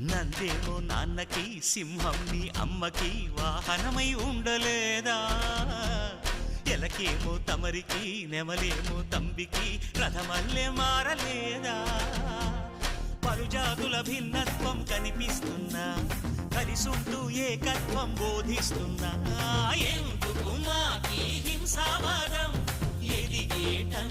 నందేమో నాన్నకి సింహం నీ అమ్మకి వాహనమై ఉండలేదా? ఎలకేమో తమరికి నెమలేమో తంబికి రథమల్లే మారలేదా? పలుజాతుల భిన్నత్వం కనిపిస్తున్నా కలిసుంటూ ఏకత్వం బోధిస్తున్నా ఎందుకు మాకి హింసావాదం ఎదిగేటం